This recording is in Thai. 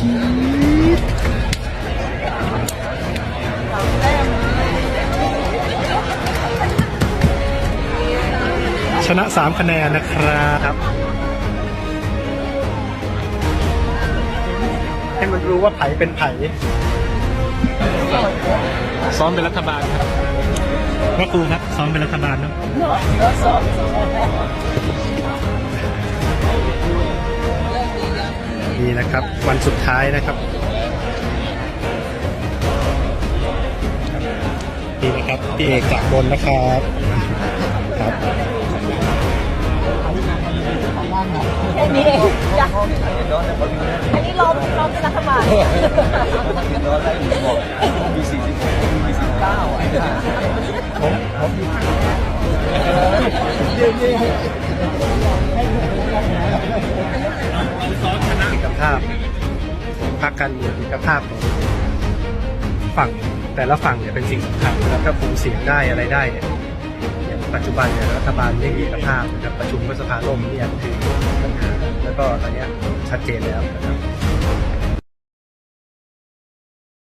ชีดชนะ 3 คะแนนนะครับ ให้มันรู้ว่าไผ่เป็นไผ่ซ้อมเป็นรัฐบาลครับว่าครูครับซ้อมเป็นรัฐบาลเนอะ นี่นะครับ วันสุดท้ายนะครับนี่นะครับพี่เอกจากบนนะครับครับอันนี้เองจ้ะอันนี้ล้อมล้อมเป็นรัฐบาลเภาพพรรคการเมืองเอกภาพของฝั่งแต่ละฝั่งเนี่ยเป็นสิ่งสำคัญแล้วถ้าคุมเสียงได้อะไรได้เนี่ยอย่างปัจจุบันเนี่ยรัฐบาลไม่มีเอกภาพนะครับประชุมก็สภาล่มเนี่ยคือปัญหาแล้วก็ตอนเนี้ยชัดเจนแล้วนะครับ